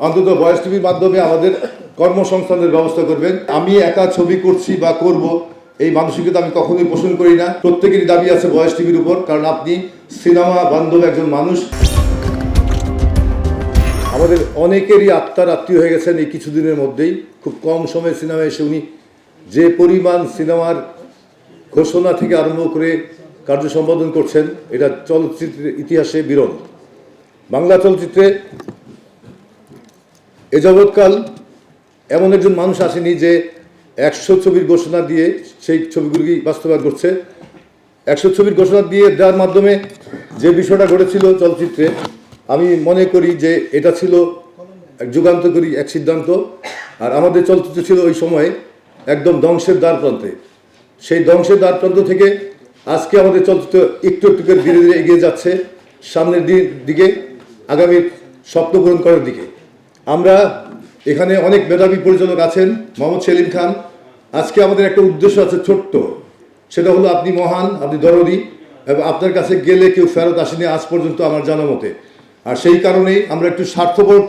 অন্তত বয়স টিভির মাধ্যমে আমাদের কর্মসংস্থানের ব্যবস্থা করবেন। আমি একা ছবি করছি বা করব, এই মানসিকতা আমি কখনোই পোষণ করি না। প্রত্যেকেরই দাবি আছে বয়স টিভির উপর, কারণ আপনি সিনেমা বান্ধব একজন মানুষ। আমাদের অনেকেরই আত্মার আত্মীয় হয়ে গেছেন এই কিছুদিনের মধ্যেই। খুব কম সময়ে সিনেমা এসে উনি যে পরিমাণ সিনেমার ঘোষণা থেকে আরম্ভ করে কার্য সম্পাদন করছেন, এটা চলচ্চিত্রের ইতিহাসে বিরল। বাংলা চলচ্চিত্রে এ যাবৎকাল এমন একজন মানুষ আসেনি যে একশো ছবির ঘোষণা দিয়ে সেই ছবিগুলি বাস্তবায়ন করছে। একশো ছবির ঘোষণা দিয়ে দেওয়ার মাধ্যমে যে বিষয়টা ঘটেছিল চলচ্চিত্রে, আমি মনে করি যে এটা ছিল যুগান্তকারী এক সিদ্ধান্ত। আর আমাদের চলচ্চিত্র ছিল ওই সময়ে একদম ধ্বংসের দ্বার প্রান্তে। সেই ধ্বংসের দ্বার প্রান্ত থেকে আজকে আমাদের চলচ্চিত্র একটু একটু করে ধীরে ধীরে এগিয়ে যাচ্ছে। সামনের দিকে আগামী স্বপ্ন পূরণ করার দিকে। আমরা এখানে অনেক মেধাবী পরিচালক আছেন, মোহাম্মদ সেলিম খান। আজকে আমাদের একটা উদ্দেশ্য আছে ছোট্ট। সেটা হলো আপনি মহান, আপনি দরদি, এবং আপনার কাছে গেলে কেউ ফেরত আসেনি আজ পর্যন্ত আমার জানা মতে। আর সেই কারণেই আমরা একটু স্বার্থপর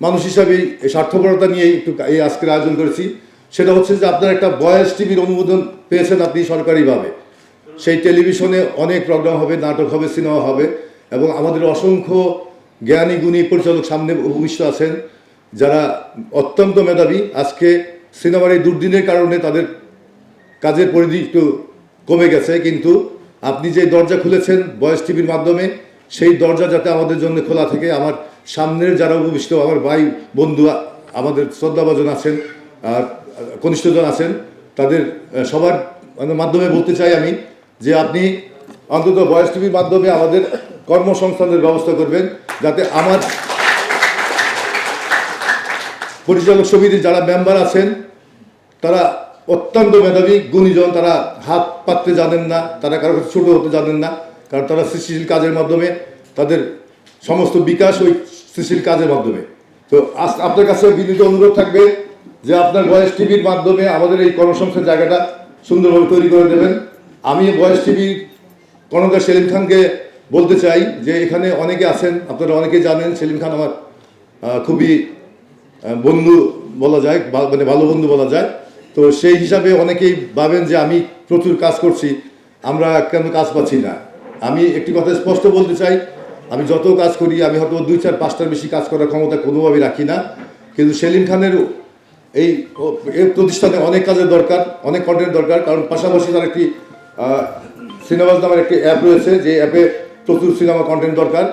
মানুষ হিসাবেই এই স্বার্থপরতা নিয়েই একটু এই আজকের আয়োজন করেছি। সেটা হচ্ছে যে আপনার একটা বয়স টিভির অনুমোদন পেয়েছেন আপনি সরকারিভাবে। সেই টেলিভিশনে অনেক প্রোগ্রাম হবে, নাটক হবে, সিনেমা হবে, এবং আমাদের অসংখ্য জ্ঞানী, গুণী, পরিচালক সামনে ভূমিষ্ঠ আছেন, যারা অত্যন্ত মেধাবী। আজকে সিনেমার এই দুর্দিনের কারণে তাদের কাজের পরিধি একটু কমে গেছে, কিন্তু আপনি যে দরজা খুলেছেন বয়স টিভির মাধ্যমে, সেই দরজা যাতে আমাদের জন্য খোলা থাকে, আমার সামনের যারা উপবিষ্ট, আমার ভাই, বন্ধু, আমাদের শ্রদ্ধাভাজন আছেন, আর কনিষ্ঠজন আছেন, তাদের সবার মানে মাধ্যমে বলতে চাই আমি যে আপনি অন্তত বয়স টিভির মাধ্যমে আমাদের কর্মসংস্থানের ব্যবস্থা করবেন যাতে আমার পরিচালক সমিতির যারা মেম্বার আছেন, তারা অত্যন্ত মেধাবী, গুণীজন, তারা হাত পাততে জানেন না, তারা কারও ছোটো হতে জানেন না, কারণ তারা সৃষ্টিশীল কাজের মাধ্যমে তাদের সমস্ত বিকাশ ওই সৃষ্টিশীল কাজের মাধ্যমে। তো আজ আপনার কাছে বিনীত অনুরোধ থাকবে যে আপনার বয়স টিভির মাধ্যমে আমাদের এই কর্মসংস্থান জায়গাটা সুন্দরভাবে তৈরি করে দেবেন। আমি বয়স টিভির কর্ণধার সেলিম খানকে বলতে চাই যে এখানে অনেকে আছেন, আপনারা অনেকে জানেন, সেলিম খান আমার খুবই বন্ধু বলা যায় মানে ভালো বন্ধু বলা যায়। তো সেই হিসাবে অনেকেই ভাবেন যে আমি প্রচুর কাজ করছি, আমরা কেন কাজ পাচ্ছি না? আমি একটি কথা স্পষ্ট বলতে চাই, আমি যত কাজ করি, আমি হয়তো দুই চার পাঁচটার বেশি কাজ করার ক্ষমতা কোনোভাবেই রাখি না। কিন্তু সেলিম খানের এই প্রতিষ্ঠানে অনেক কাজের দরকার, অনেক কন্টেন্ট দরকার, কারণ পাশাপাশি তার একটি সিনেমাস নামের একটি অ্যাপ রয়েছে, যে অ্যাপে প্রচুর সিনেমা কন্টেন্ট দরকার।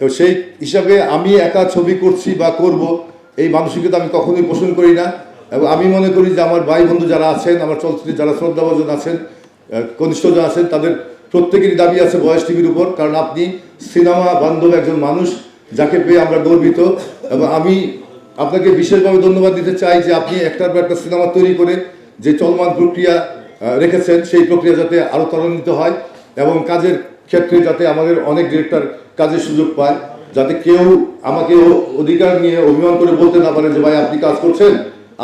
তো সেই হিসাবে আমি একা ছবি করছি বা করব এই মানসিকতা আমি কখনোই পোষণ করি না। এবং আমি মনে করি যে আমার ভাই বন্ধু যারা আছেন আমার চলচ্চিত্রে যারা শ্রদ্ধাভাজন আছেন আহ, কনিষ্ঠজন আছেন তাদের প্রত্যেকেরই দাবি আছে বয়স টিভির উপর। কারণ আপনি সিনেমা বান্ধব একজন মানুষ যাকে পেয়ে আমরা গর্বিত। এবং আমি আপনাকে বিশেষভাবে ধন্যবাদ দিতে চাই যে আপনি একটার পর একটা সিনেমা তৈরি করে যে চলমান প্রক্রিয়া রেখেছেন সেই প্রক্রিয়া যাতে আরও ত্বরান্বিত হয়। এবং কাজের ক্ষেত্রে যাতে আমাদের অনেক ডিরেক্টর কাজের সুযোগ পায়, যাতে কেউ আমাকে অধিকার নিয়ে অভিমান করে বলতে না পারে যে, ভাই, আপনি কাজ করছেন,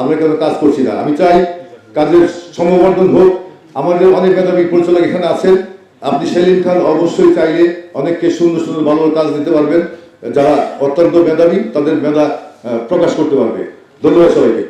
আমরা কেন কাজ করছি না? আমি চাই কাজের সমবর্ধন হোক। আমাদের অনেক মেধাবী পরিচালক এখানে আছেন। আপনি সেলিম খান অবশ্যই চাইলে অনেককে সুন্দর সুন্দর, ভালো কাজ দিতে পারবেন। যারা অত্যন্ত মেধাবী, তাদের মেধা প্রকাশ করতে পারবে। ধন্যবাদ সবাইকে।